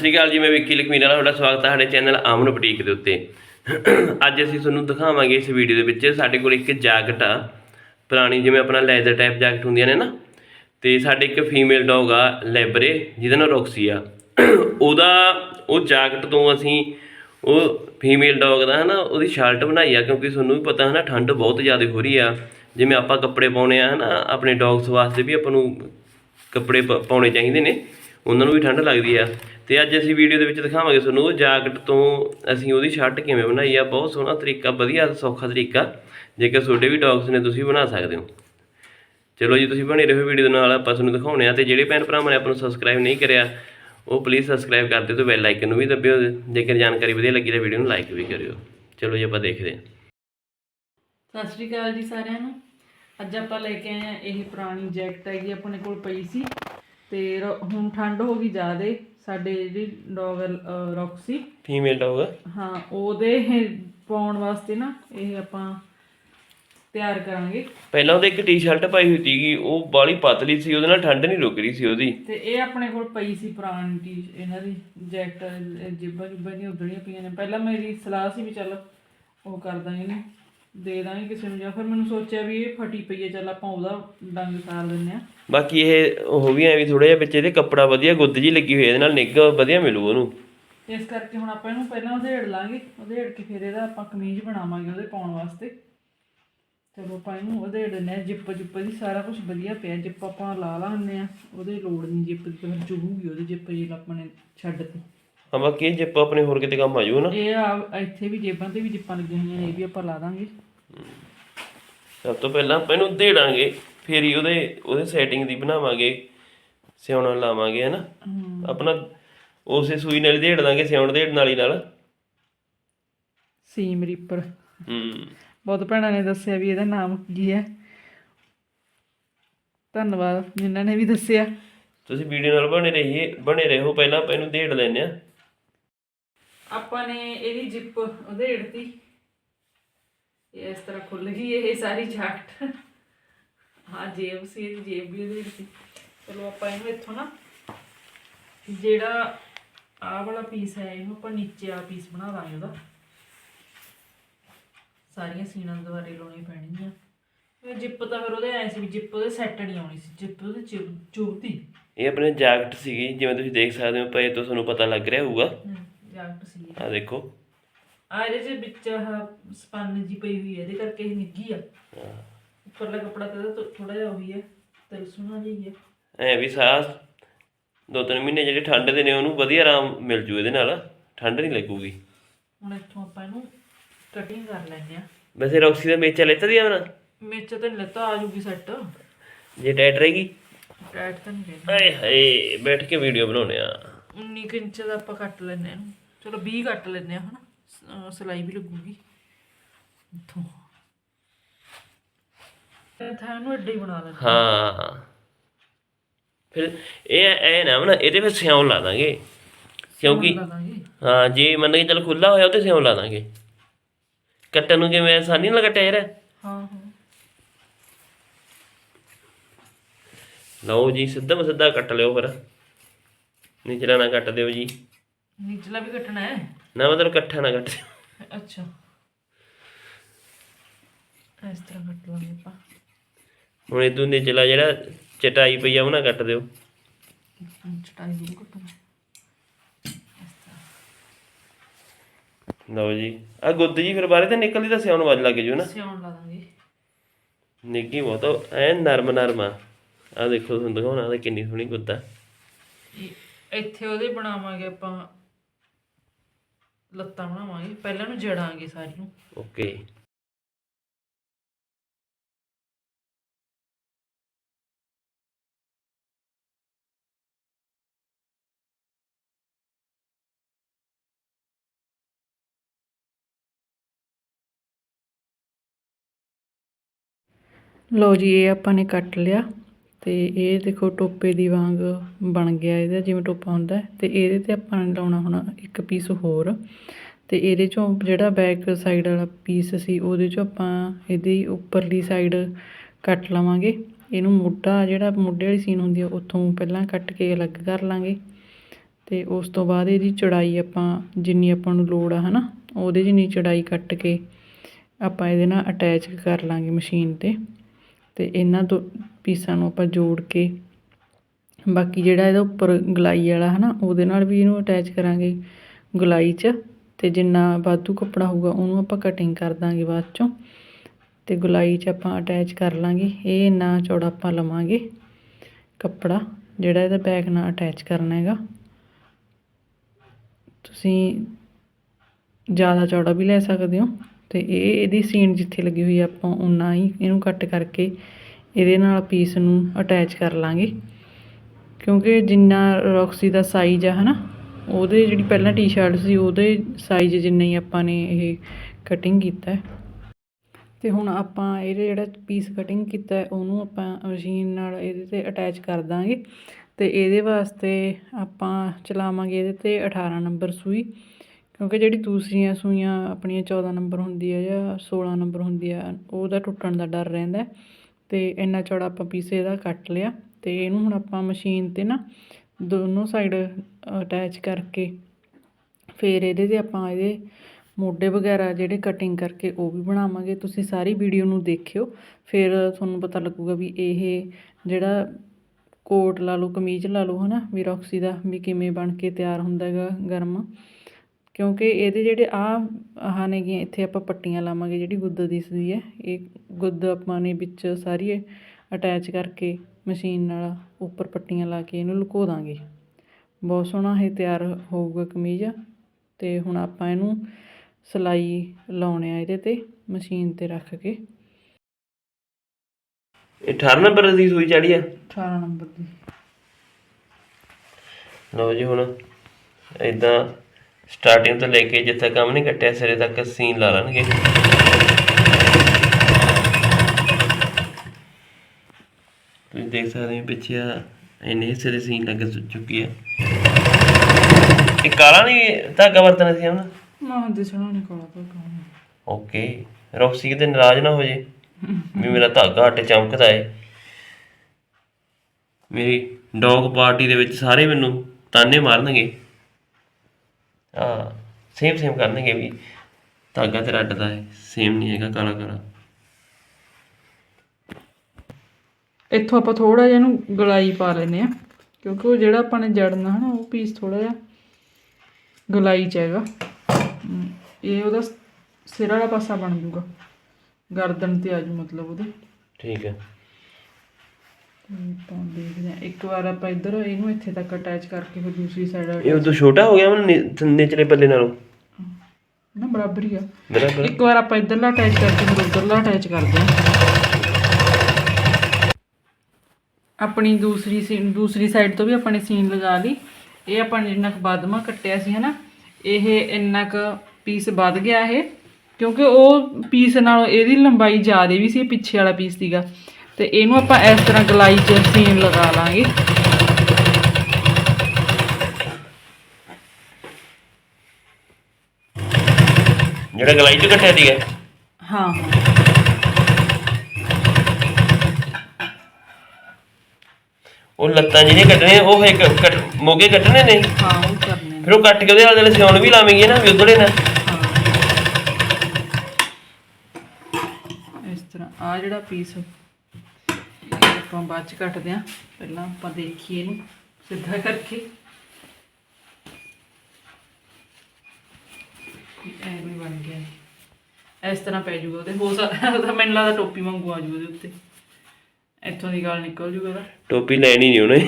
ਸਤਿ ਸ਼੍ਰੀ ਅਕਾਲ ਜੀ, ਮੈਂ ਵਿੱਕੀ ਲਖਮੀਰ ਦਾ ਤੁਹਾਡਾ ਸਵਾਗਤ ਹੈ ਸਾਡੇ ਚੈਨਲ ਆਮਨ ਬੁਟੀਕ ਦੇ ਉੱਤੇ। ਅੱਜ ਅਸੀਂ ਤੁਹਾਨੂੰ ਦਿਖਾਵਾਂਗੇ ਇਸ ਵੀਡੀਓ ਦੇ ਵਿੱਚ ਸਾਡੇ ਕੋਲ ਇੱਕ ਜੈਕਟ ਆ, ਪੁਰਾਣੀ ਜਿਵੇਂ ਆਪਣਾ ਲੈਦਰ ਟਾਈਪ ਜੈਕਟ ਹੁੰਦੀਆਂ ਨੇ ਨਾ। ਤੇ ਸਾਡੇ ਇੱਕ ਫੀਮੇਲ ਡੌਗ ਆ, ਲੈਬਰੇ, ਜਿਹਦਾ ਨਾਮ ਰੌਕਸੀ ਆ। ਉਹਦਾ, ਉਹ ਜੈਕਟ ਤੋਂ ਅਸੀਂ ਉਹ ਫੀਮੇਲ ਡੌਗ ਦਾ ਹਨਾ, ਉਹਦੀ ਸ਼ਰਟ ਬਣਾਈ ਆ, ਕਿਉਂਕਿ ਤੁਹਾਨੂੰ ਵੀ ਪਤਾ ਹਨਾ, ਠੰਡ ਬਹੁਤ ਜ਼ਿਆਦਾ ਹੋ ਰਹੀ ਆ। ਜਿਵੇਂ ਆਪਾਂ ਕੱਪੜੇ ਪਾਉਣੇ ਆ ਹਨਾ, ਆਪਣੇ ਡੌਗਸ ਵਾਸਤੇ ਵੀ ਆਪਾਂ ਨੂੰ ਕੱਪੜੇ ਪ- ਪਾਉਣੇ ਚਾਹੀਦੇ ਨੇ। ਉਹਨਾਂ ਨੂੰ ਵੀ ਠੰਡ ਲੱਗਦੀ ਆ। ਤੇ ਅੱਜ ਅਸੀਂ ਵੀਡੀਓ ਦੇ ਵਿੱਚ ਦਿਖਾਵਾਂਗੇ ਤੁਹਾਨੂੰ ਉਹ ਜੈਕਟ ਤੋਂ ਅਸੀਂ ਉਹਦੀ ਸ਼ਰਟ ਕਿਵੇਂ ਬਣਾਈ ਆ, ਬਹੁਤ ਸੋਹਣਾ ਤਰੀਕਾ, ਵਧੀਆ ਸੌਖਾ ਤਰੀਕਾ, ਜੇਕਰ ਤੁਹਾਡੇ ਵੀ ਡੌਗਸ ਨੇ ਤੁਸੀਂ ਬਣਾ ਸਕਦੇ ਹੋ। ਚਲੋ ਜੀ, ਤੁਸੀਂ ਬਣੇ ਰਹੋ ਵੀਡੀਓ ਦੇ ਨਾਲ, ਆਪਾਂ ਤੁਹਾਨੂੰ ਦਿਖਾਉਣੇ ਆ ਤੇ ਜਿਹੜੇ ਭੈਣ ਭਰਾਵਾਂ ਨੇ ਆਪਾਂ ਨੂੰ ਸਬਸਕ੍ਰਾਈਬ ਨਹੀਂ ਕਰਿਆ, ਉਹ ਪਲੀਜ਼ ਸਬਸਕ੍ਰਾਈਬ ਕਰ ਦਿਓ ਤੇ ਬੈਲ ਆਈਕਨ ਨੂੰ ਵੀ ਦਬਿਓ ਜੇਕਰ ਜਾਣਕਾਰੀ ਵਧੀਆ ਲੱਗੀ ਤਾਂ ਵੀਡੀਓ ਨੂੰ ਲਾਈਕ ਵੀ ਕਰਿਓ। ਚਲੋ ਜੀ, ਆਪਾਂ ਦੇਖਦੇ ਹਾਂ। ਸਤਿ ਸ਼੍ਰੀ ਅਕਾਲ ਜੀ ਸਾਰਿਆਂ ਨੂੰ। ਅੱਜ ਆਪਾਂ ਲੈ ਕੇ ਆਏ ਆ ਇਹ ਪੁਰਾਣੀ ਜੈਕਟ ਹੈਗੀ, ਆਪਣੇ ਕੋਲ ਪਈ ਸੀ ਤੇ ਹੁਣ ਠੰਡ ਹੋ ਗਈ ਜ਼ਿਆਦੇ। ਸਾਡੇ ਜਿਹੜੀ ਡੌਗ ਰੌਕਸੀ ਫੀਮੇਲ ਡੌਗ ਹਾਂ ਉਹਦੇ ਪਾਉਣ ਵਾਸਤੇ ਨਾ ਇਹ ਆਪਾਂ ਤਿਆਰ ਕਰਾਂਗੇ। ਪਹਿਲਾਂ ਉਹਦੇ ਇੱਕ ਟੀ-ਸ਼ਰਟ ਪਾਈ ਹੋਈ ਸੀਗੀ ਉਹ ਬਾਲੀ ਪਤਲੀ ਸੀ ਉਹਦੇ ਨਾਲ ਠੰਡ ਨਹੀਂ ਰੁਕ ਰਹੀ ਸੀ ਉਹਦੀ। ਤੇ ਇਹ ਆਪਣੇ ਕੋਲ ਪਈ ਸੀ ਪੁਰਾਣੀ ਟੀ ਇਹਨਾਂ ਦੀ ਜੈਕਟ ਜਿੱਬਾਂ ਜੁੱਬਾਂ ਦੀਆਂ ਉਧੜੀਆਂ ਪਈਆਂ ਨੇ। ਪਹਿਲਾਂ ਮੇਰੀ ਸਲਾਹ ਸੀ ਵੀ ਚੱਲ ਉਹ ਕਰ ਦਾਂਗੇ ਇਹਨੂੰ। ਦੇ ਦਾਂਗੇ ਕਿਸੇ ਨੂੰ ਜਾਂ ਫਿਰ ਮੈਨੂੰ ਸੋਚਿਆ ਵੀ ਇਹ ਫਟੀ ਪਈ ਹੈ ਚੱਲ ਆਪਾਂ ਉਹਦਾ ਡੰਗ ਸਾਰ ਦਿੰਨੇ ਆ ਬਾਕੀ ਇਹ ਉਹ ਵੀ ਐ ਵੀ ਥੋੜਾ ਜਿਹਾ ਵਿੱਚ ਇਹਦੇ ਕੱਪੜਾ ਵਧੀਆ ਗੁੱਦ ਜੀ ਲੱਗੀ ਹੋਈ ਹੈ, ਇਹਦੇ ਨਾਲ ਨਿੱਘ ਵਧੀਆ ਮਿਲੂ ਉਹਨੂੰ। ਇਸ ਕਰਕੇ ਹੁਣ ਆਪਾਂ ਇਹਨੂੰ ਪਹਿਲਾਂ ਉਧੇੜ ਲਾਂਗੇ ਉਧੇੜ ਕੇ ਫਿਰ ਇਹਦਾ ਆਪਾਂ ਕਮੀਜ਼ ਬਣਾਵਾਂਗੇ ਉਹਦੇ ਪਾਉਣ ਵਾਸਤੇ। ਚਲੋ ਆਪਾਂ ਇਹਨੂੰ ਉਧੇੜ ਦਿੰਦੇ ਆ ਜਿੱਪ ਜੁੱਪ ਦੀ ਸਾਰਾ ਕੁਝ ਵਧੀਆ ਪਿਆ ਜਿੱਪ ਆਪਾਂ ਲਾ ਲਾਂਦੇ ਆ ਉਹਦੇ ਲੋੜ ਨਹੀਂ ਜਿੱਪ ਦੀ ਫਿਰ ਚੁਭੂਗੀ ਉਹਦੀ ਜਿੱਪ ਜੇ ਆਪਾਂ ਨੇ ਛੱਡਤੀ ਹਾਂ ਬਾਕੀ ਇਹ ਜਿੱਪ ਆਪਣੇ ਹੋਰ ਕਿਤੇ ਕੰਮ ਆ ਜਾਊ ਨਾ। ਇਹ ਆ ਇੱਥੇ ਵੀ ਜੇਬਾਂ ਤੇ ਵੀ ਜਿੱਪਾਂ ਲੱਗੀਆਂ ਹੋਈਆਂ ਨੇ ਇਹ ਵੀ ਆਪਾਂ ਲਾ ਦਾਂਗੇ। ਸਭ ਤੋਂ ਪਹਿਲਾਂ ਆਪਾਂ ਇਹਨੂੰ ਦੇੜਾਂਗੇ ਫਿਰ ਹੀ ਉਹਦੇ ਉਹਦੇ ਸੈਟਿੰਗ ਦੀ ਬਣਾਵਾਂਗੇ ਸਿਉਣਾ ਲਾਵਾਂਗੇ ਹਨਾ। ਹਮ, ਆਪਣਾ ਉਸੇ ਸੂਈ ਨਾਲ ਹੀ ਦੇੜ ਦਾਂਗੇ ਸਿਉਣ ਦੇੜ ਨਾਲੀ ਨਾਲ। ਸੀਮ ਰੀਪਰ ਹੂੰ। ਬਹੁਤ ਭੈਣਾਂ ਨੇ ਦੱਸਿਆ ਵੀ ਇਹਦਾ ਨਾਮ ਕੀ ਹੈ। ਧੰਨਵਾਦ ਜਿਨ੍ਹਾਂ ਨੇ ਵੀ ਦੱਸਿਆ। ਤੁਸੀਂ ਵੀਡੀਓ ਨਾਲ ਬਣੇ ਰਹੀਏ ਬਣੇ ਰਹੋ ਪਹਿਲਾਂ ਆਪਾਂ ਇਹਨੂੰ ਦੇੜ ਲੈਨੇ ਆ ਆਪਾਂ ਨੇ ਇਹਦੀ ਜਿੱਪ ਉਧੇੜਤੀ ਇਹ ਇਸ ਤਰ੍ਹਾਂ ਖੁੱਲ ਗਈ ਇਹ ਸਾਰੀ ਜੈਕਟ ਹਾਂ ਜੇਬ ਸੀ ਇਹਦੀ ਜੇਬ ਵੀ ਉਧੇੜਤੀ ਚਲੋ ਆਪਾਂ ਇਹਨੂੰ ਇੱਥੋਂ ਨਾ ਜਿਹੜਾ ਆਹ ਵਾਲਾ ਪੀਸ ਹੈ ਇਹਨੂੰ ਆਪਾਂ ਨੀਚੇ ਆ ਪੀਸ ਬਣਾ ਦਾਂਗੇ ਉਹਦਾ। ਸਾਰੀਆਂ ਸੀਨਾਂ ਦੁਬਾਰੇ ਲਾਉਣੀ ਪੈਣਗੀਆਂ। ਇਹ ਜਿੱਪ ਤਾਂ ਫਿਰ ਉਹਦੇ ਐ ਸੀ ਵੀ ਜਿੱਪ ਉਹਦੇ ਸੈੱਟ ਨਹੀਂ ਆਉਣੀ ਸੀ ਜਿੱਪ ਉਹਦੇ ਚੁਭਦੀ। ਇਹ ਆਪਣੇ ਜੈਕਟ ਸੀਗੀ ਜਿਵੇਂ ਤੁਸੀਂ ਦੇਖ ਸਕਦੇ ਹੋ ਪਏ ਤੋਂ ਤੁਹਾਨੂੰ ਪਤਾ ਲੱਗ ਰਿਹਾ ਹੋਊਗਾ। ਜੈਕਟ ਸੀ। ਆ ਦੇਖੋ। ਆ ਇਹਦੇ ਚ ਵਿੱਚ ਆਹ ਸਪੰਨ ਜੀ ਪਈ ਹੋਈ ਹੈ ਇਹਦੇ ਕਰਕੇ ਇਹ ਨਿੱਗੀ ਆ। ਉੱਪਰਲਾ ਕੱਪੜਾ ਤਾਂ ਥੋੜਾ ਜਿਹਾ ਉਹੀ ਹੈ ਤੇ ਸੁਣਾ ਜਿਹੀ ਹੈ ਐ ਵੀ ਸਾਹ ਦੋ ਤਿੰਨ ਮਹੀਨੇ ਜਿਹੜੇ ਠੰਡ ਦੇ ਨੇ ਉਹਨੂੰ ਵਧੀਆ ਆਰਾਮ ਮਿਲ ਜੂ ਇਹਦੇ ਨਾਲ। ਠੰਡ ਨਹੀਂ ਲੱਗੂਗੀ। ਹੁਣ ਇੱਥੋਂ ਆਪਾਂ ਇਹਨੂੰ ਕਟਿੰਗ ਕਰ ਲੈਂਦੇ ਆ ਵੈਸੇ ਰੌਕਸੀ ਦਾ ਮੇਚਾ ਲੈਤਾ ਦੀ ਆਵਣਾ ਮਿਰਚ ਤਾਂ ਲੱਤਾ ਆ ਜੂਗੀ ਸੈੱਟ ਜੇ ਟਾਈਟ ਰਹੇਗੀ? ਟੈਟ ਤਾਂ ਨਹੀਂ ਰਹਿੰਦਾ। ਆਏ ਹਾਏ ਬੈਠ ਕੇ ਵੀਡੀਓ ਬਣਾਉਣੇ ਆ 19 ਕੁ ਇੰਚ ਦਾ ਆਪਾਂ ਕੱਟ ਆ ਇਹਨੂੰ। ਚਲੋ 20 ਕੱਟ ਲੈਂਦੇ ਆ ਹਨਾ? ਸਿਲਾਈ ਵੀ ਲੱਗੂਗੀ। ਇੱਥੋਂ। ਥਾਂ ਨੂੰ ਏਡਾ ਹੀ ਬਣਾ ਲੈਂਦੇ ਹਾਂ। ਫਿਰ ਇਹ ਐ ਨਾ ਨਾ ਇਹਦੇ ਵਿੱਚ ਸਿਉਂ ਲਾ ਦਾਂਗੇ। ਕਿਉਂਕਿ ਹਾਂ ਜੇ ਮੰਨ ਕੇ ਚੱਲ ਖੁੱਲਾ ਹੋਇਆ ਉਹ ਤੇ ਸਿਉਂ ਲਾ ਦਾਂਗੇ। ਕੱਟਣ ਨੂੰ ਕਿਵੇਂ ਆਸਾਨੀ ਨਾਲ ਕੱਟਿਆ ਯਾਰ। ਹਾਂ ਹਾਂ। ਲਓ ਜੀ ਸਿੱਧਾ ਸਿੱਧਾ ਕੱਟ ਲਿਓ ਫਿਰ। ਨਿਚਲਾ ਨਾ ਕੱਟ ਦਿਓ ਜੀ। ਨੀਚਲਾ ਵੀ ਕੱਟਣਾ ਹੈ? ਨਾ ਮਤਲਬ ਇਕੱਠਾ ਨਾ ਕੱਟ ਅੱਛਾ। ਇਸ ਤਰ੍ਹਾਂ ਕੱਟ ਲਾਂਗੇ ਆਪਾਂ। ਹੁਣ ਇਦੋਂ ਨਿਚਲਾ ਜਿਹੜਾ ਚਟਾਈ ਪਈ ਆ ਉਹ ਨਾ ਕੱਟ ਦਿਓ। ਚਟਾਈ ਨੂੰ ਕੱਟਣਾ। ਲਓ ਜੀ। ਆ ਗੁੱਦ ਜੀ ਫਿਰ ਬਾਹਰੇ ਤੇ ਨਿਕਲਦੀ ਤਾਂ ਸਿਉਣ ਵੱਜ ਲੱਗ ਜੂ ਨਾ। ਸਿਆਉਣ ਲਾ ਦਾਂਗੇ। ਨਿੱਗੀ ਬਹੁਤ ਐ ਨਰਮ ਨਰਮ ਆ। ਆ ਦੇਖੋ ਤੁਹਾਨੂੰ ਦਿਖਾਉਣਾ ਤੇ ਕਿੰਨੀ ਸੋਹਣੀ ਗੁੱਦ ਆ। ਇਹ- ਇੱਥੇ ਉਹਦੇ ਬਣਾਵਾਂਗੇ ਆਪਾਂ। ਲੱਤਾਂ ਬਣਾਵਾਂਗੇ ਪਹਿਲਾਂ ਨੂੰ ਜੜਾਂਗੇ ਸਾਰੀ ਨੂੰ ਓਕੇ। ਲਓ ਜੀ ਇਹ ਆਪਾਂ ਨੇ ਕੱਟ ਲਿਆ। ਅਤੇ ਇਹ ਦੇਖੋ ਟੋਪੇ ਦੀ ਵਾਂਗ ਬਣ ਗਿਆ ਇਹਦਾ, ਜਿਵੇਂ ਟੋਪਾ ਹੁੰਦਾ ਅਤੇ ਇਹਦੇ ਤੇ ਆਪਾਂ ਨੇ ਲਾਉਣਾ ਹੁਣ ਇੱਕ ਪੀਸ ਹੋਰ। ਅਤੇ ਇਹਦੇ ਚੋਂ ਜਿਹੜਾ ਬੈਕ ਸਾਈਡ ਵਾਲਾ ਪੀਸ ਸੀ, ਉਹਦੇ ਚੋਂ ਆਪਾਂ ਇਹਦੀ ਉੱਪਰਲੀ ਸਾਈਡ ਕੱਟ ਲਵਾਂਗੇ। ਇਹਨੂੰ ਮੋਢਾ ਜਿਹੜਾ ਮੋਢੇ ਵਾਲੀ ਸੀਨ ਹੁੰਦੀ ਆ, ਉੱਥੋਂ ਪਹਿਲਾਂ ਕੱਟ ਕੇ ਅਲੱਗ ਕਰ ਲਾਂਗੇ। ਅਤੇ ਉਸ ਤੋਂ ਬਾਅਦ ਇਹਦੀ ਚੌੜਾਈ ਆਪਾਂ, ਜਿੰਨੀ ਆਪਾਂ ਨੂੰ ਲੋੜ ਆ ਹੈ ਨਾ ਉਹਦੇ ਜਿੰਨੀ ਚੌੜਾਈ ਕੱਟ ਕੇ ਆਪਾਂ ਇਹਦੇ ਨਾਲ ਅਟੈਚ ਕਰ ਲਾਂਗੇ ਮਸ਼ੀਨ ਤੇ। ਅਤੇ ਇਹਨਾਂ ਦੋ ਪੀਸਾਂ ਨੂੰ ਆਪਾਂ ਜੋੜ ਕੇ ਬਾਕੀ ਜਿਹੜਾ ਇਹਦਾ ਉੱਪਰ ਗਲਾਈ ਵਾਲਾ ਹੈ ਨਾ ਉਹਦੇ ਨਾਲ ਵੀ ਇਹਨੂੰ ਅਟੈਚ ਕਰਾਂਗੇ ਗਲਾਈ 'ਚ ਅਤੇ ਜਿੰਨਾ ਵਾਧੂ ਕੱਪੜਾ ਹੋਊਗਾ ਉਹਨੂੰ ਆਪਾਂ ਕਟਿੰਗ ਕਰ ਦਾਂਗੇ ਬਾਅਦ ਚੋਂ ਅਤੇ ਗਲਾਈ 'ਚ ਆਪਾਂ ਅਟੈਚ ਕਰ ਲਾਂਗੇ, ਇਹ ਇੰਨਾ ਚੌੜਾ ਆਪਾਂ ਲਵਾਂਗੇ ਕੱਪੜਾ ਜਿਹੜਾ ਇਹਦਾ ਬੈਕ ਨਾਲ ਅਟੈਚ ਕਰਨਾ ਹੈਗਾ। ਤੁਸੀਂ ਜ਼ਿਆਦਾ ਚੌੜਾ ਵੀ ਲੈ ਸਕਦੇ ਹੋ। ਅਤੇ ਇਹ ਇਹਦੀ ਸੀਨ ਜਿੱਥੇ ਲੱਗੀ ਹੋਈ ਆਪਾਂ ਉਨਾ ਹੀ ਇਹਨੂੰ ਕੱਟ ਕਰਕੇ ਇਹਦੇ ਨਾਲ ਪੀਸ ਨੂੰ ਅਟੈਚ ਕਰ ਲਾਂਗੇ। ਕਿਉਂਕਿ ਜਿੰਨਾ ਰੌਕਸੀ ਦਾ ਸਾਈਜ਼ ਆ ਹਨਾ, ਉਹਦੇ ਜਿਹੜੀ ਪਹਿਲਾਂ ਟੀ-ਸ਼ਰਟ ਸੀ ਉਹਦੇ ਸਾਈਜ਼ ਜਿੰਨਾ ਹੀ ਆਪਾਂ ਨੇ ਇਹ ਕਟਿੰਗ ਕੀਤਾ। ਹੈ ਤੇ ਹੁਣ ਆਪਾਂ ਇਹਦੇ ਜਿਹੜਾ ਪੀਸ ਕਟਿੰਗ ਕੀਤਾ, ਉਹਨੂੰ ਆਪਾਂ ਮਸ਼ੀਨ ਨਾਲ ਇਹਦੇ ਤੇ ਅਟੈਚ ਕਰ ਦਾਂਗੇ। ਤੇ ਇਹਦੇ ਵਾਸਤੇ ਆਪਾਂ ਚਲਾਵਾਂਗੇ ਇਹਦੇ ਤੇ 18 ਨੰਬਰ ਸੂਈ। ਕਿਉਂਕਿ ਜਿਹੜੀ ਦੂਸਰੀਆਂ ਸੂਈਆਂ ਆਪਣੀਆਂ 14 ਨੰਬਰ ਹੁੰਦੀ ਹੈ ਜਾਂ 16 ਨੰਬਰ ਹੁੰਦੀ ਆ ਉਹਦਾ ਟੁੱਟਣ ਦਾ ਡਰ ਰਹਿੰਦਾ ਅਤੇ ਇੰਨਾ ਚੌੜਾ ਆਪਾਂ ਪੀਸ ਇਹਦਾ ਕੱਟ ਲਿਆ ਅਤੇ ਇਹਨੂੰ ਹੁਣ ਆਪਾਂ ਮਸ਼ੀਨ ਤੇ ਨਾ ਦੋਨੋਂ ਸਾਈਡ ਅਟੈਚ ਕਰਕੇ ਫਿਰ ਇਹਦੇ ਤੇ ਆਪਾਂ ਇਹਦੇ ਮੋਢੇ ਵਗੈਰਾ ਜਿਹੜੇ ਕਟਿੰਗ ਕਰਕੇ ਉਹ ਵੀ ਬਣਾਵਾਂਗੇ। ਤੁਸੀਂ ਸਾਰੀ ਵੀਡੀਓ ਨੂੰ ਦੇਖਿਓ, ਫਿਰ ਤੁਹਾਨੂੰ ਪਤਾ ਲੱਗੂਗਾ ਵੀ ਇਹ ਜਿਹੜਾ ਕੋਟ ਲਾ ਲਓ, ਕਮੀਜ਼ ਲਾ ਲਓ, ਹਨਾ, ਵੀ ਰੌਕਸੀ ਦਾ ਵੀ ਕਿਵੇਂ ਬਣ ਕੇ ਤਿਆਰ ਹੁੰਦਾ ਹੈਗਾ ਗਰਮ। ਕਿਉਂਕਿ ਇਹਦੇ ਜਿਹੜੇ ਆ ਆਹ ਨੇਗੀਆਂ ਇੱਥੇ ਆਪਾਂ ਪੱਟੀਆਂ ਲਾਵਾਂਗੇ ਜਿਹੜੀ ਗੁੱਦ ਦਿਸਦੀ ਹੈ ਇਹ ਗੁੱਦ ਆਪਾਂ ਨੇ ਵਿੱਚ ਸਾਰੀ ਅਟੈਚ ਕਰਕੇ ਮਸ਼ੀਨ ਨਾਲ ਉੱਪਰ ਪੱਟੀਆਂ ਲਾ ਕੇ ਇਹਨੂੰ ਲੁਕੋ ਦਾਂਗੇ। ਬਹੁਤ ਸੋਹਣਾ ਇਹ ਤਿਆਰ ਹੋਊਗਾ ਕਮੀਜ਼ ਤੇ ਹੁਣ ਆਪਾਂ ਇਹਨੂੰ ਸਿਲਾਈ ਲਾਉਣੇ ਆ ਇਹਦੇ ਤੇ ਮਸ਼ੀਨ ਤੇ ਰੱਖ ਕੇ। ਇਹ 18 ਨੰਬਰ ਦੀ ਸੂਈ ਚੜੀ ਆ? 18 ਨੰਬਰ ਦੀ। ਲਓ ਜੀ ਹੁਣ ਇਦਾਂ ਸਟਾਰਟਿੰਗ ਤੋਂ ਲੈ ਕੇ ਜਿੱਥੇ ਕੰਮ ਨਹੀਂ ਕੱਟਿਆ ਸਿਰੇ ਤੱਕ ਸੀਨ ਲਾ ਲੈਣਗੇ। ਤੁਸੀਂ ਦੇਖ ਸਕਦੇ ਹੋ ਪਿੱਛੇ ਆ ਇੰਨੇ ਹਿੱਸੇ ਦੇ ਸੀਨ ਲੱਗ ਚੁੱਕੀ ਆ। ਇਹ ਕਾਲਾ ਨਹੀਂ ਧਾਗਾ ਵਰਤਣਾ ਸੀ ਹਨਾ? ਮਾਂ ਦਿਸਣਾ ਨਹੀਂ ਕੋਲਾ ਤਾਂ ਓਕੇ ਰੌਕਸੀ ਕਿਤੇ ਨਾਰਾਜ਼ ਨਾ ਹੋ ਜੇ। ਵੀ ਮੇਰਾ ਧਾਗਾ ਹੱਟ ਚਮਕਦਾ ਏ। ਮੇਰੀ ਡੌਗ ਪਾਰਟੀ ਦੇ ਵਿੱਚ ਸਾਰੇ ਮੈਨੂੰ ਤਾਨੇ ਮਾਰਨਗੇ। ਆ ਸੇਮ ਸੇਮ ਕਰਨਗੇ ਵੀ। ਧਾਗਾ ਤੇਰਾ ਅੱਡਦਾ ਹੈ ਸੇਮ ਨਹੀਂ ਹੈਗਾ ਕਾਲਾ ਕਾਲਾ। ਇੱਥੋਂ ਆਪਾਂ ਥੋੜਾ ਜਿਹਾ ਇਹਨੂੰ ਗਲਾਈ ਪਾ ਲੈਨੇ ਆ ਕਿਉਂਕਿ ਉਹ ਜਿਹੜਾ ਆਪਾਂ ਨੇ ਜੜਨਾ ਹਨਾ ਉਹ ਪੀਸ ਥੋੜਾ ਜਿਹਾ ਗਲਾਈ ਚ ਹੈਗਾ। ਇਹ ਉਹਦਾ ਸਿਰ ਵਾਲਾ ਪਾਸਾ ਬਣ ਜੂਗਾ ਗਰਦਨ ਤੇ ਆਜੂ ਮਤਲਬ ਉਹਦੇ। ਠੀਕ ਹੈ। ਤੇ ਆਪਾਂ ਦੇਖਦੇ ਆ ਇੱਕ ਵਾਰ ਆਪਾਂ ਇੱਧਰ ਇਹਨੂੰ ਇੱਥੇ ਤੱਕ ਅਟੈਚ ਕਰਕੇ ਫਿਰ ਦੂਸਰੀ ਸਾਈਡ ਇਹ ਉਦੋਂ ਛੋਟਾ ਹੋ ਗਿਆ ਮੈਨੂੰ ਨਿਚਲੇ ਪੱਲੇ ਨਾਲੋਂ? ਨਾ ਬਰਾਬਰ ਹੀ ਆ। ਬਰਾਬਰ। ਇੱਕ ਵਾਰ ਆਪਾਂ ਇੱਧਰਲਾ ਅਟੈਚ ਕਰਕੇ ਫਿਰ ਉੱਧਰਲਾ ਅਟੈਚ ਕਰਦੇ ਹਾਂ। ਆਪਣੀ ਦੂਸਰੀ ਸੀਨ ਦੂਸਰੀ ਸਾਈਡ ਤੋਂ ਵੀ ਆਪਾਂ ਨੇ ਸੀਨ ਲਗਾ ਲਈ। ਇਹ ਆਪਾਂ ਨੇ ਜਿੰਨਾ ਕੁ ਬਾਦਮਾ ਕੱਟਿਆ ਸੀ ਹਨਾ? ਇਹ ਇੰਨਾ ਕੁ ਪੀਸ ਵੱਧ ਗਿਆ ਇਹ। ਕਿਉਂਕਿ ਉਹ ਪੀਸ ਨਾਲੋਂ ਇਹਦੀ ਲੰਬਾਈ ਜ਼ਿਆਦਾ ਵੀ ਸੀ ਪਿੱਛੇ ਵਾਲਾ ਪੀਸ ਸੀਗਾ। ਤੇ ਇਹਨੂੰ ਆਪਾਂ ਇਸ ਤਰ੍ਹਾਂ ਗਲਾਈ 'ਚ ਸੀਨ ਲਗਾ ਲਾਂਗੇ। ਜਿਹੜਾ ਗਲਾਈ ਚ ਕੱਟਿਆ ਸੀਗਾ। ਹਾਂ। ਹਾਂ ਉਹ ਲੱਤਾਂ ਜਿਹੜੀਆਂ ਕੱਟਣੀਆਂ ਉਹ ਇੱਕ ਕੱਟ- ਮੋਗੇ ਕੱਟਣੇ ਨੇ। ਹਾਂ ਉਹ ਕਰਨੇ। ਫਿਰ ਉਹ ਕੱਟ ਕੇ ਉਹਦੇ ਨਾਲ ਸਿਉਣ ਵੀ ਲਾਵੇਂਗੇ ਨਾ ਵੀ ਉਧੜੇ ਨਾ। ਇਸ ਤਰ੍ਹਾਂ ਆ ਜਿਹੜਾ ਪੀਸ ਆਪਾਂ ਬਾਅਦ ਚ ਕੱਟਦੇ ਆ ਪਹਿਲਾਂ ਆਪਾਂ ਦੇਖੀਏ ਇਹਨੂੰ ਸਿੱਧਾ ਕਰਕੇ। ਐਵੇਂ ਬਣ ਗਿਆ ਇਸ ਤਰ੍ਹਾਂ ਪੈ ਜਾਊਗਾ ਉਹਦੇ। ਹੋ ਸਕਦਾ ਮੈਨੂੰ ਲੱਗਦਾ ਟੋਪੀ ਵਾਂਗੂ ਆ ਜਾਊ ਉਹਦੇ ਉੱਤੇ। ਇੱਥੋਂ ਦੀ ਗਾਲ ਨਿਕਲ ਜੂਗਾ ਉਹਦਾ ਟੋਪੀ ਲੈਣੀ ਨਹੀਂ ਉਹਨੇ।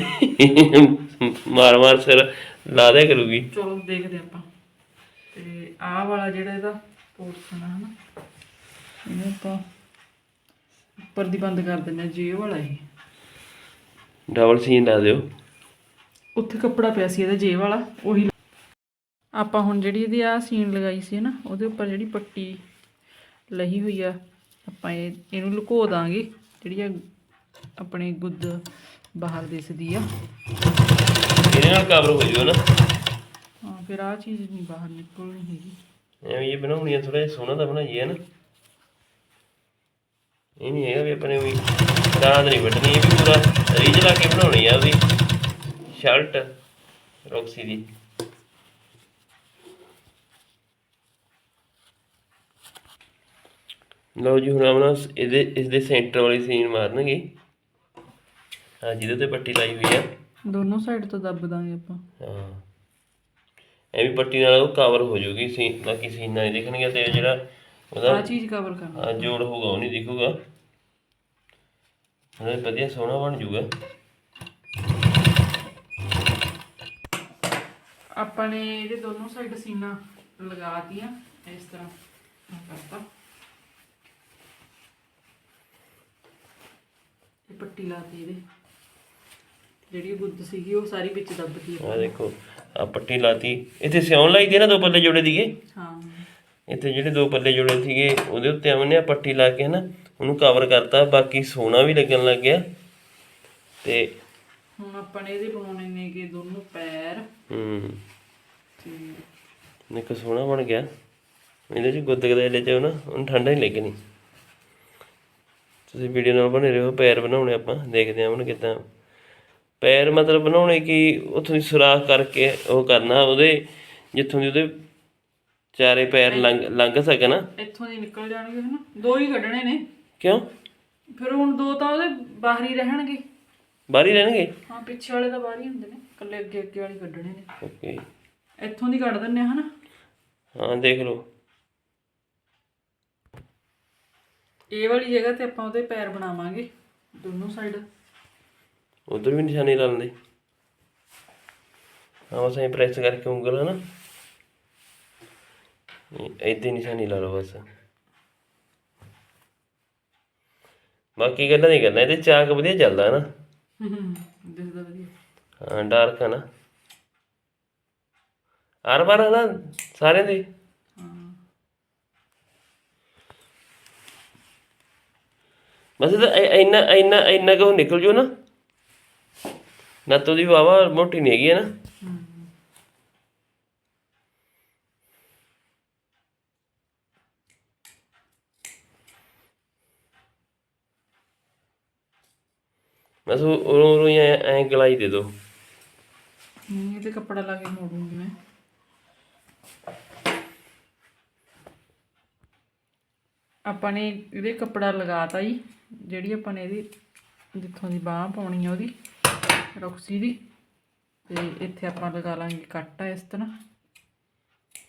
ਮਾਰ ਮਾਰ ਸਿਰ ਲਾ ਦਿਆ ਕਰੂਗੀ। ਚਲੋ ਦੇਖਦੇ ਆਪਾਂ। ਤੇ ਆਹ ਵਾਲਾ ਜਿਹੜਾ ਇਹਦਾ ਪੋਰਸ਼ਨ ਆ ਹਨਾ ਇਹਨੂੰ ਆਪਾਂ ਉੱਪਰ ਦੀ ਬੰਦ ਕਰ ਦਿੰਦੇ ਜੀ ਇਹ ਵਾਲਾ ਇਹ। ਡਬਲ ਸੀਨ ਲਾ ਦਿਓ। ਉੱਥੇ ਕੱਪੜਾ ਪਿਆ ਸੀ ਇਹਦਾ ਜੇ ਵਾਲਾ ਉਹੀ ਆਪਾਂ ਹੁਣ ਜਿਹੜੀ ਇਹਦੀ ਆ ਸੀਨ ਲਗਾਈ ਸੀ ਨਾ ਉਹਦੇ ਉੱਪਰ ਜਿਹੜੀ ਪੱਟੀ ਲਹੀ ਹੋਈ ਆ ਆਪਾਂ ਇਹ ਇਹਨੂੰ ਲੁਕੋ ਦਾਂਗੇ ਜਿਹੜੀ ਆ ਆਪਣੇ ਗੁੱਦ ਬਾਹਰ ਦਿਸਦੀ ਆ। ਇਹਦੇ ਨਾਲ ਕਵਰ ਹੋ ਜਾਊ ਨਾ। ਹਾਂ ਫਿਰ ਆ ਚੀਜ਼ ਨਹੀਂ ਬਾਹਰ ਨਿਕਲਣੀ ਹੈਗੀ। ਐਵੇਂ ਇਹ ਬਣਾਉਣੀ ਆ ਥੋੜਾ ਜਿਹਾ ਸੋਹਣਾ ਤਾਂ ਬਣਾਈਏ ਨਾ। ਇਹ ਨਹੀਂ ਹੈਗਾ ਵੀ ਆਪਣੇ ਵੀ ਦਾਦ ਨਹੀਂ ਵੱਢਣੀ ਇਹ ਵੀ ਪੂਰਾ ਰੀਝ ਲਾ ਕੇ ਬਣਾਉਣੀ ਆ ਉਹਦੀ। ਸ਼ਰਟ ਰੌਕਸੀ ਦੀ। ਲਓ ਜੀ ਹੁਣ ਆਪਣਾ ਇਹਦੇ ਇਸ ਦੇ ਸੈਂਟਰ ਵਾਲੀ ਸੀਨ ਮਾਰਨਗੇ। ਹਾਂ ਜਿਹਦੇ ਤੇ ਪੱਟੀ ਲਾਈ ਹੋਈ ਆ। ਦੋਨੋਂ ਸਾਈਡ ਤੋਂ ਦੱਬ ਦਾਂਗੇ ਆਪਾਂ। ਹਾਂ। ਐਵੇਂ ਪੱਟੀ ਨਾਲ ਉਹ ਕਵਰ ਹੋ ਜਾਊਗੀ ਸੀ ਬਾਕੀ ਸੀਨਾਂ ਨਹੀਂ ਦਿਖਣਗੀਆਂ ਤੇ ਜਿਹੜਾ ਉਹਦਾ ਆ ਚੀਜ਼ ਕਵਰ ਕਰਨਾ ਹਾਂ ਜੋੜ ਹੋਊਗਾ ਉਹ ਨਹੀਂ ਦਿਖੂਗਾ। ਹੁਣ ਇਹ ਵਧੀਆ ਸੋਹਣਾ ਬਣ ਜਾਊਗਾ ਆਪਾਂ ਨੇ ਇਹਦੇ ਦੋਨੋਂ ਸਾਈਡ ਸੀਨਾ ਲਗਾਤੀਆਂ ਇਸ ਤਰ੍ਹਾਂ ਕਰਤਾ। ਇਹ ਪੱਟੀ ਲਾਤੀ ਇਹਦੇ। ਜਿਹੜੀ ਗੁੱਦ ਸੀਗੀ ਉਹ ਸਾਰੀ ਵਿੱਚ ਦੱਬਤੀ ਆ ਦੇਖੋ ਆ ਪੱਟੀ ਲਾਤੀ। ਇੱਥੇ ਸਿਉਣ ਲਾਈ ਦੀ ਨਾ ਦੋ ਪੱਲੇ ਜੋੜੇ ਦੀਏ? ਹਾਂ। ਇੱਥੇ ਜਿਹੜੇ ਦੋ ਪੱਲੇ ਜੋੜੇ ਸੀਗੇ ਉਹਦੇ ਉੱਤੇ ਅਮਨੇ ਆ ਪੱਟੀ ਲਾ ਕੇ ਨਾ ਉਹਨੂੰ ਕਵਰ ਕਰਤਾ ਬਾਕੀ ਸੋਹਣਾ ਵੀ ਲੱਗਣ ਲੱਗ ਗਿਆ। ਤੇ ਹੁਣ ਆਪਾਂ ਨੇ ਇਹਦੇ ਬਣਾਉਣੇ ਨੇ ਕਿ ਦੋਨੋਂ ਪੈਰ। ਹੂੰ। ਤੇ ਨਿੱਕ ਸੋਹਣਾ ਬਣ ਗਿਆ। ਇਹਦੇ ਚ ਗੁੱਦ ਗਦੇਲੇ ਚ ਨਾ ਉਹਨੂੰ ਠੰਡਾ ਨਹੀਂ ਲੱਗਣੀ। ਤੁਸੀਂ ਵੀਡੀਓ ਨਾਲ ਬਣੇ ਰਹੋ ਪੈਰ ਬਣਾਉਣੇ ਆਪਾਂ ਦੇਖਦੇ ਹਾਂ ਹੁਣ ਕਿਦਾਂ। ਪੈਰ ਮਤਲਬ ਬਣਾਉਣੇ ਕਿ ਉੱਥੋਂ ਦੀ ਸੁਰਾਖ ਕਰਕੇ ਉਹ ਕਰਨਾ ਉਹਦੇ ਜਿੱਥੋਂ ਦੀ ਉਹਦੇ ਚਾਰੇ ਪੈਰ ਲੰਘ ਲੰਘ ਸਕਣ। ਇੱਥੋਂ ਦੀ ਨਿਕਲ ਜਾਣਗੇ ਹਨਾ। ਦੋ ਹੀ ਕੱਢਣੇ ਨੇ। ਕਿਉਂ? ਫਿਰ ਹੁਣ ਦੋ ਤਾਂ ਉਹਦੇ ਬਾਹਰ ਹੀ ਰਹਿਣਗੇ। ਬਾਹਰ ਹੀ ਰਹਿਣਗੇ? ਹਾਂ ਪਿੱਛੇ ਵਾਲੇ ਤਾਂ ਬਾਹਰ ਹੀ ਹੁੰਦੇ ਨੇ। ਇਕੱਲੇ ਅੱਗੇ ਅੱਗੇ ਵਾਲੇ ਕੱਢਣੇ ਨੇ। ਓਕੇ। ਇੱਥੋਂ ਦੀ ਕੱਢ ਦਿੰਨੇ ਆ ਹਨਾ? ਹਾਂ ਦੇਖ ਲਓ। ਇਹ ਵਾਲੀ ਜਗ੍ਹਾ ਤੇ ਆਪਾਂ ਉਹਦੇ ਪੈਰ ਬਣਾਵਾਂਗੇ ਦੋਨੋਂ ਸਾਈਡ ਉਧਰ ਵੀ ਨਿਸ਼ਾਨੀ ਲਾ ਲੈਂਦੇ। ਹਾਂ ਬਸ ਐਂ ਪ੍ਰੈਸ ਕਰਕੇ ਉਂਗਲ ਹੈ ਨਾ ਇੱਥੇ ਨਿਸ਼ਾਨੀ ਲਾ ਲਓ ਬਸ। ਬਾਕੀ ਗੱਲਾਂ ਨਹੀਂ ਕਰਨਾ ਇਹਦੇ ਚਾਕ ਵਧੀਆ ਚੱਲਦਾ ਹੈ ਨਾ ਦਿਸਦਾ ਵਧੀਆ। ਹਾਂ ਡਾਰਕ ਹੈ ਨਾ। ਆਰ ਬਾਰ ਹੈ ਨਾ ਸਾਰਿਆਂ ਦੇ? ਬਸ ਇਹਦਾ ਇ- ਇੰਨਾ ਇੰਨਾ ਇੰਨਾ ਕੁ ਨਿਕਲ ਜੂ ਨਾ। ਨੱਤ ਉਹਦੀ ਵਾਵਾ ਮੋਟੀ ਨਹੀਂ ਹੈਗੀ ਹੈ ਨਾ ਹਮ। ਬਸ ਉਹ ਉਹ ਉਹ ਐਂ ਐਂ ਗਲਾਈ ਦੇ ਦੋ। ਨਹੀਂ ਇਹਦੇ ਕੱਪੜਾ ਲਾ ਕੇ ਮੋੜੂੰਗੀ ਮੈਂ। ਆਪਾਂ ਨੇ ਇਹਦੇ ਕੱਪੜਾ ਲਗਾਤਾ ਜੀ ਜਿਹੜੀ ਆਪਾਂ ਨੇ ਇਹਦੀ ਜਿੱਥੋਂ ਦੀ ਬਾਹ ਪਾਉਣੀ ਆ ਉਹਦੀ ਰੁਕਸੀ ਦੀ। ਤੇ ਇੱਥੇ ਆਪਾਂ ਲਗਾ ਲਾਂਗੇ ਕੱਟ ਆ ਇਸ ਤਰ੍ਹਾਂ।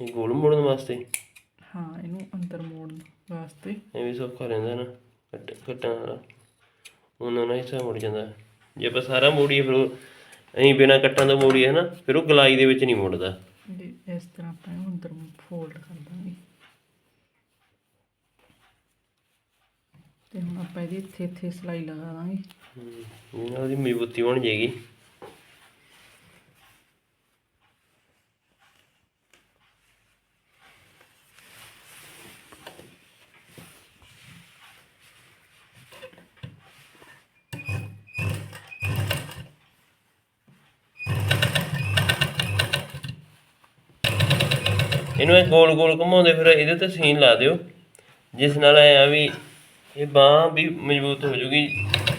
ਇਹ ਗੋਲ ਮੋੜਨ ਵਾਸਤੇ? ਹਾਂ ਇਹਨੂੰ ਅੰਦਰ ਮੋੜਨ ਵਾਸਤੇ। ਇਹ ਵੀ ਸੌਖਾ ਰਹਿੰਦਾ ਨਾ ਕੱਟ ਕੱਟਣ ਵਾਲਾ। ਉਹਨਾਂ ਨਾਲ ਹਿੱਸਾ ਮੁੜ ਜਾਂਦਾ। ਜੇ ਆਪਾਂ ਸਾਰਾ ਮੋੜੀਏ ਫਿਰ ਉਹ ਅਸੀਂ ਬਿਨਾਂ ਕੱਟਾਂ ਤੋਂ ਮੋੜੀਏ ਨਾ ਫਿਰ ਉਹ ਗਲਾਈ ਦੇ ਵਿੱਚ ਨਹੀਂ ਮੁੜਦਾ। ਜੀ ਇਸ ਤਰ੍ਹਾਂ ਆਪਾਂ ਇਹਨੂੰ ਅੰਦਰ ਫੋਲਡ ਕਰ ਦਾਂਗੇ। ਤੇ ਹੁਣ ਆਪਾਂ ਇਹਦੀ ਇੱਥੇ ਇੱਥੇ ਸਲਾਈ ਲਗਾ ਦਾਂਗੇ। ਇਹ ਨਾਲ ਉਹਦੀ ਮਜ਼ਬੂਤੀ ਬਣ ਜਾਏਗੀ ਇਹਨੂੰ ਇਹ ਗੋਲ ਗੋਲ ਘੁਮਾਉਂਦੇ ਫਿਰ ਇਹਦੇ ਤੇ ਸੀਨ ਲਾ ਦਿਓ। ਜਿਸ ਨਾਲ ਐ ਆ ਵੀ ਇਹ ਬਾਹ ਵੀ ਮਜ਼ਬੂਤ ਹੋ ਜੂਗੀ।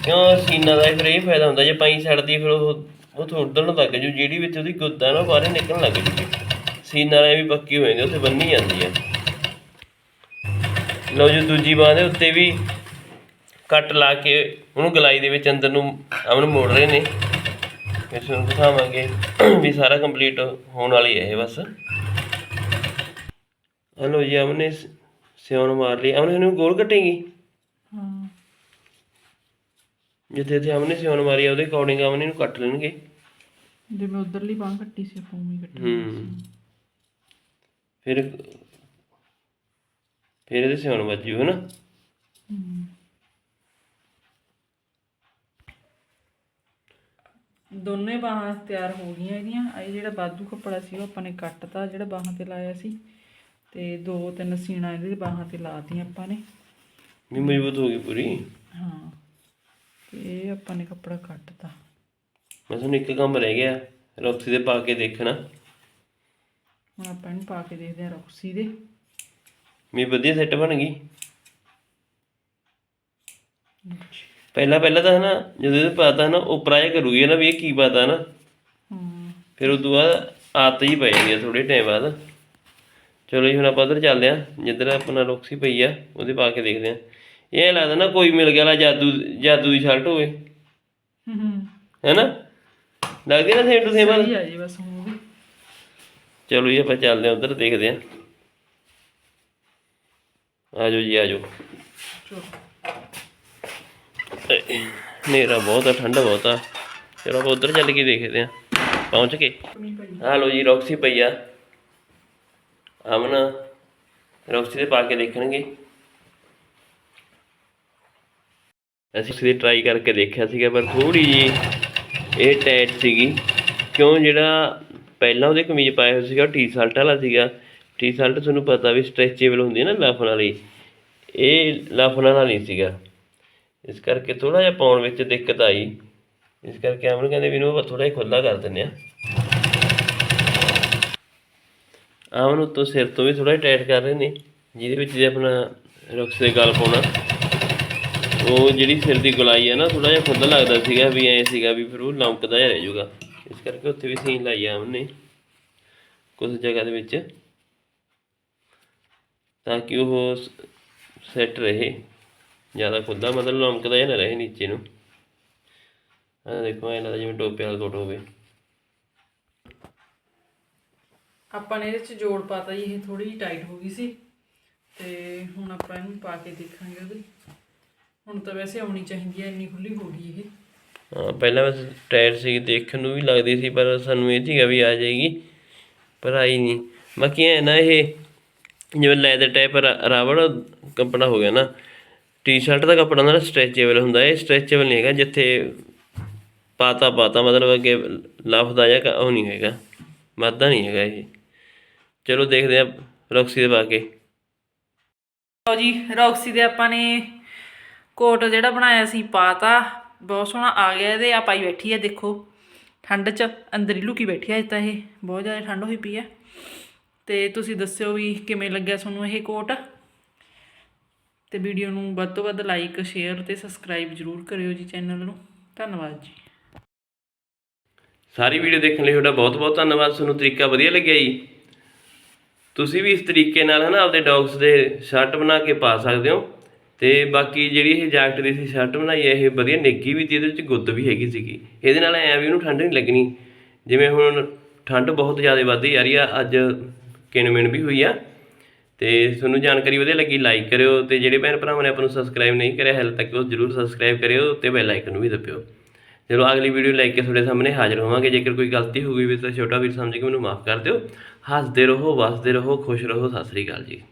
ਕਿਉਂ ਸੀਨਾ ਦਾ ਫਿਰ ਇਹ ਫਾਇਦਾ ਹੁੰਦਾ, ਜੇ ਪਾਈ ਛੱਡਦੀ ਫਿਰ ਉਹ ਉਹ ਥੋੜਦਣ ਲੱਗ ਜੂ। ਜਿਹੜੀ ਵਿੱਚ ਉਹਦੀ ਗੁੱਦ ਆ ਨਾ ਬਾਹਰ ਨਿਕਲਣ ਲੱਗ ਜੂਗੀ। ਸੀਨਾ ਨਾਲ ਵੀ ਪੱਕੀ ਹੋ ਜਾਂਦੀ ਉੱਥੇ ਬੰਨੀ ਜਾਂਦੀ ਆ। ਲਓ ਜੀ, ਦੂਜੀ ਬਾਹ ਦੇ ਉੱਤੇ ਵੀ ਕੱਟ ਲਾ ਕੇ ਉਹਨੂੰ ਗਲਾਈ ਦੇ ਵਿੱਚ ਅੰਦਰ ਨੂੰ ਅਮਨ ਮੋੜ ਰਹੇ ਨੇ। ਫਿਰ ਤੁਹਾਨੂੰ ਦਿਖਾਵਾਂਗੇ ਵੀ ਸਾਰਾ ਕੰਪਲੀਟ ਹੋਣ ਵਾਲੀ ਹੈ ਇਹ ਬਸ। ਹਲੋ ਜੀ ਅਮਨ ਨੇ ਸਿਉਣ ਮਾਰ ਲਈ। ਅਮਨ ਇਹਨੂੰ ਗੋਲ ਕੱਟੇਗੀ? ਹਾਂ। ਜਿੱਥੇ ਜਿੱਥੇ ਅਮਨ ਨੇ ਸਿਉਣ ਮਾਰੀ ਆ ਉਹਦੇ ਅਕੋਰਡਿੰਗ ਅਮਨ ਇਹਨੂੰ ਕੱਟ ਲੈਣਗੇ। ਜਿਵੇਂ ਉਧਰਲੀ ਬਾਂਹ ਕੱਟੀ ਸੀ ਆਪਾਂ ਉਵੇਂ ਹੀ ਕੱਟੀ ਹੂੰ। ਫਿਰ ਫਿਰ ਇਹਦੇ ਸਿਉਣ ਵੱਜੂ ਹੈ ਨਾ ਹੂੰ। ਦੋਨੇ ਬਾਹਾਂ ਤਿਆਰ ਹੋ ਗਈਆਂ ਇਹਦੀਆਂ। ਇਹ ਜਿਹੜਾ ਬਾਦੂ ਕੱਪੜਾ ਸੀ ਉਹ ਆਪਾਂ ਨੇ ਕੱਟਤਾ ਜਿਹੜਾ ਬਾਹਾਂ ਤੇ ਲਾਇਆ ਸੀ। ਤੇ ਦੋ ਤਿੰਨ ਸੀਣਾ ਇਹਦੇ ਬਾਹਾਂ ਤੇ ਲਾਤੀਆਂ ਆਪਾਂ ਨੇ। ਵੀ ਮਜ਼ਬੂਤ ਹੋ ਗਈ ਪੂਰੀ। ਹਾਂ ਤੇ ਇਹ ਆਪਾਂ ਨੇ ਕੱਪੜਾ ਕੱਟਤਾ। ਬਸ ਹੁਣ ਇੱਕ ਕੰਮ ਰਹਿ ਗਿਆ ਰੋਕਸੀ ਦੇ ਪਾ ਕੇ ਦੇਖਣਾ। ਹੁਣ ਆਪਾਂ ਇਹਨੂੰ ਪਾ ਕੇ ਦੇਖਦੇ ਹਾਂ ਰੌਕਸੀ ਦੇ। ਵੀ ਵਧੀਆ ਸੈੱਟ ਬਣ ਗਈ। ਪਹਿਲਾਂ ਪਹਿਲਾਂ ਤਾਂ ਹਨਾ ਜਦੋਂ ਇਹ ਪਾਤਾ ਨਾ ਉਹ ਪ੍ਰਾਇਆ ਕਰੂਗੀ ਨਾ ਵੀ ਇਹ ਕੀ ਪਾਤਾ ਨਾ ਹੂੰ। ਫਿਰ ਉਸ ਤੋਂ ਬਾਅਦ ਹੀ ਪੈ ਜਾਂਦੀ ਆ ਥੋੜੇ ਟਾਈਮ ਬਾਅਦ। ਚਲੋ ਜੀ ਹੁਣ ਆਪਾਂ ਉਧਰ ਚੱਲਦੇ ਆ ਜਿੱਧਰ ਆਪਣਾ ਰੋਕਸੀ ਪਈ ਆ ਉਹਦੇ ਪਾ ਕੇ ਦੇਖਦੇ ਆ ਇਹ ਲੱਗਦਾ ਨਾ ਕੋਈ ਮਿਲ ਗਿਆ ਲਾ ਜਾਦੂ ਜਾਦੂ ਦੀ ਸ਼ਰਟ ਹੋਵੇ। ਹੂੰ ਹੈਨਾ? ਲੱਗਦੀ ਨਾ ਸੇਮ ਟੂ ਸੇਮ ਆ? ਜੀ ਬਸ ਚਲੋ ਜੀ ਆਪਾਂ ਚੱਲਦੇ ਆ ਉਧਰ ਦੇਖਦੇ ਆ ਆਜੋ ਜੀ ਆਜੋ ਹਨੇਰਾ ਬਹੁਤ ਆ ਠੰਡ ਬਹੁਤ ਆ। ਚਲੋ ਆਪਾਂ ਉਧਰ ਚੱਲ ਕੇ ਦੇਖਦੇ ਆ ਪਹੁੰਚ ਕੇ ਆ ਲੋ ਜੀ ਰੌਕਸੀ ਪਈ ਆ। ਅਮਨ ਰੋਸਟੀ 'ਤੇ ਪਾ ਕੇ ਦੇਖਣਗੇ। ਅਸੀਂ ਸਿਰੇ ਟਰਾਈ ਕਰਕੇ ਦੇਖਿਆ ਸੀਗਾ, ਪਰ ਥੋੜੀ ਜੀ ਇਹ ਟਾਈਟ ਸੀਗੀ। ਕਿਉਂ ਜਿਹੜਾ ਪਹਿਲਾਂ ਉਹਦੇ ਕਮੀਜ਼ ਪਾਇਆ ਹੋਇਆ ਸੀਗਾ, ਉਹ ਟੀ-ਸ਼ਰਟ ਵਾਲਾ ਸੀਗਾ। ਟੀ-ਸ਼ਰਟ ਤੁਹਾਨੂੰ ਪਤਾ ਵੀ ਸਟ੍ਰੈਚੇਬਲ ਹੁੰਦੀ ਹੈ ਨਾ ਲਾਫਣ ਵਾਲੀ। ਇਹ ਲਾਫਣ ਵਾਲਾ ਨਹੀਂ ਸੀਗਾ। ਇਸ ਕਰਕੇ ਥੋੜਾ ਜਿਹਾ ਪਾਉਣ ਵਿੱਚ ਦਿੱਕਤ ਆਈ। ਇਸ ਕਰਕੇ ਅਮਨ ਕਹਿੰਦੇ ਵੀ ਇਹਨੂੰ ਆਪਾਂ ਥੋੜਾ ਜਿਹਾ ਖੁੱਲਾ ਕਰ ਦਿੰਦੇ ਆ ਆਮਨ ਉੱਤੋਂ ਸਿਰ ਤੋਂ ਵੀ ਥੋੜਾ ਟਾਈਟ ਕਰ ਰਹੇ ਨੇ, ਜਿਹਦੇ ਵਿੱਚ ਜੇ ਆਪਣਾ ਰੁਕਸ ਦੇ ਗਲ ਪਾਉਣਾ। ਉਹ ਜਿਹੜੀ ਸਿਰ ਦੀ ਗੁਲਾਈ ਹੈ ਨਾ ਥੋੜਾ ਜਿਹਾ ਖੁੱਲਾ ਲੱਗਦਾ ਸੀਗਾ ਵੀ ਐ ਸੀਗਾ ਵੀ ਫਿਰ ਉਹ ਲੰਕਦਾ ਜਿਹਾ ਰਹਿ ਜਾਊਗਾ। ਇਸ ਕਰਕੇ ਉੱਥੇ ਵੀ ਸੀਨ ਲਾਈ ਆ ਉਹਨੇ ਕੁਝ ਜਗ੍ਹਾ ਦੇ ਵਿੱਚ। ਤਾਂ ਕਿ ਉਹ ਸੈੱਟ ਰਹੇ, ਜ਼ਿਆਦਾ ਖੁੱਲਾ ਮਤਲਬ ਲੰਕਦਾ ਜਿਹਾ ਨਾ ਰਹੇ ਨੀਚੇ ਨੂੰ। ਆ ਦੇਖੋ ਐ ਲੱਗਦਾ ਜਿਵੇਂ ਟੋਪੇ ਵਾਲਾ ਕੋਟ ਹੋਵੇ। ਆਪਾਂ ਨੇ ਇਹਦੇ ਚ ਜੋੜ ਪਾਤਾ ਜੀ, ਇਹ ਥੋੜੀ ਜਿਹੀ ਟਾਈਟ ਹੋ ਗਈ ਸੀ। ਤੇ ਹੁਣ ਆਪਾਂ ਇਹਨੂੰ ਪਾ ਕੇ ਦੇਖਾਂਗੇ ਉਹਦੇ। ਹੁਣ ਤਾਂ ਵੈਸੇ ਆਉਣੀ ਚਾਹੀਦੀ ਹੈ, ਇੰਨੀ ਖੁੱਲੀ ਹੋ ਗਈ ਇਹ। ਹਾਂ, ਪਹਿਲਾਂ ਬਸ ਟਾਇਰ ਸੀ ਦੇਖਣ ਨੂੰ ਵੀ ਲੱਗਦੀ ਸੀ, ਪਰ ਸਾਨੂੰ ਇਹ ਸੀਗਾ ਵੀ ਆ ਜਾਏਗੀ। ਪਰ ਆਈ ਨਹੀਂ। ਬਾਕੀ ਐ ਨਾ, ਇਹ ਜਿਵੇਂ ਲੈਦਰ ਟਾਈਪ ਰਾਵੜ ਕੱਪੜਾ ਹੋ ਗਿਆ ਨਾ ਟੀ-ਸ਼ਰਟ ਦਾ ਕੱਪੜਾ ਨਾ ਸਟ੍ਰੈਚੇਬਲ ਹੁੰਦਾ, ਇਹ ਸਟ੍ਰੈਚੇਬਲ ਨਹੀਂ ਹੈਗਾ, ਜਿੱਥੇ ਪਾਤਾ ਪਾਤਾ ਮਤਲਬ ਅੱਗੇ ਲਫ਼ਦਾ ਜਾਂ ਉਹ ਨਹੀਂ ਹੈਗਾ। ਵੱਧਦਾ ਨਹੀਂ ਹੈਗਾ ਇਹ। ਚਲੋ ਦੇਖਦੇ ਆ ਰੌਕਸੀ ਦੇ ਪਾ ਕੇ ਲਓ ਜੀ ਰੌਕਸੀ ਦੇ ਆਪਾਂ ਨੇ ਕੋਟ ਜਿਹੜਾ ਬਣਾਇਆ ਸੀ ਪਾਤਾ। ਬਹੁਤ ਸੋਹਣਾ ਆ ਗਿਆ ਇਹਦੇ ਆ ਪਾਈ ਬੈਠੀ ਹੈ ਦੇਖੋ। ਠੰਡ 'ਚ ਅੰਦਰ ਹੀ ਲੁਕੀ ਬੈਠੀ ਅੱਜ ਤਾਂ ਇਹ ਬਹੁਤ ਜ਼ਿਆਦਾ ਠੰਡ ਹੋਈ ਪਈ ਹੈ ਤੇ ਤੁਸੀਂ ਦੱਸਿਓ ਵੀ ਕਿਵੇਂ ਲੱਗਿਆ ਤੁਹਾਨੂੰ ਇਹ ਕੋਟ? ਤੇ ਵੀਡੀਓ ਨੂੰ ਵੱਧ ਤੋਂ ਵੱਧ ਲਾਈਕ ਸ਼ੇਅਰ ਤੇ ਸਬਸਕ੍ਰਾਈਬ ਜ਼ਰੂਰ ਕਰਿਓ ਜੀ ਚੈਨਲ ਨੂੰ। ਧੰਨਵਾਦ ਜੀ। ਸਾਰੀ ਵੀਡੀਓ ਦੇਖਣ ਲਈ ਤੁਹਾਡਾ ਬਹੁਤ ਬਹੁਤ ਧੰਨਵਾਦ। ਤੁਹਾਨੂੰ ਤਰੀਕਾ ਵਧੀਆ ਲੱਗਿਆ ਜੀ। ਤੁਸੀਂ ਵੀ ਇਸ ਤਰੀਕੇ ਨਾਲ ਹਨਾ ਆਪਦੇ ਡੌਗਸ ਦੇ ਸ਼ਰਟ ਬਣਾ ਕੇ ਪਾ ਸਕਦੇ ਹੋ। ਤੇ ਬਾਕੀ ਜਿਹੜੀ ਇਹ ਜੈਕਟ ਦੀ ਸੀ ਸ਼ਰਟ ਬਣਾਈ ਹੈ, ਇਹ ਵਧੀਆ ਨਿੱਗੀ ਵੀ ਤੇ, ਇਹਦੇ ਵਿੱਚ ਗੁੱਦ ਵੀ ਹੈਗੀ ਸੀਗੀ। ਇਹਦੇ ਨਾਲ ਐ ਵੀ ਉਹਨੂੰ ਠੰਡ ਨਹੀਂ ਲੱਗਣੀ। ਜਿਵੇਂ ਹੁਣ ਠੰਡ ਬਹੁਤ ਜ਼ਿਆਦਾ ਵੱਧਦੀ ਜਾ ਰਹੀ ਆ, ਅੱਜ ਕਿਨਮਿਨ ਵੀ ਹੋਈ ਆ। ਤੇ ਤੁਹਾਨੂੰ ਜਾਣਕਾਰੀ ਵਧੀਆ ਲੱਗੀ ਲਾਈਕ ਕਰਿਓ ਤੇ ਜਿਹੜੇ ਭੈਣ ਭਰਾਵਾਂ ਨੇ ਆਪਾਂ ਨੂੰ ਸਬਸਕ੍ਰਾਈਬ ਨਹੀਂ ਕਰਿਆ ਹਾਲੇ ਤੱਕ ਉਹ ਜਰੂਰ ਸਬਸਕ੍ਰਾਈਬ ਕਰਿਓ ਤੇ ਬੈਲ ਆਈਕਨ ਨੂੰ ਵੀ ਦਬਿਓ। ਚਲੋ ਅਗਲੀ ਵੀਡੀਓ ਲੈ ਕੇ ਤੁਹਾਡੇ ਸਾਹਮਣੇ ਹਾਜ਼ਰ ਹੋਵਾਂਗੇ, ਜੇਕਰ ਕੋਈ ਗਲਤੀ ਹੋ ਗਈ ਵੀ ਤਾਂ ਛੋਟਾ ਵੀਰ ਸਮਝ ਕੇ ਮੈਨੂੰ ਮਾਫ ਕਰ ਦਿਓ। ਹੱਸਦੇ ਰਹੋ, ਵਸਦੇ ਰਹੋ, ਖੁਸ਼ ਰਹੋ। ਸਤਿ ਸ੍ਰੀ ਅਕਾਲ ਜੀ।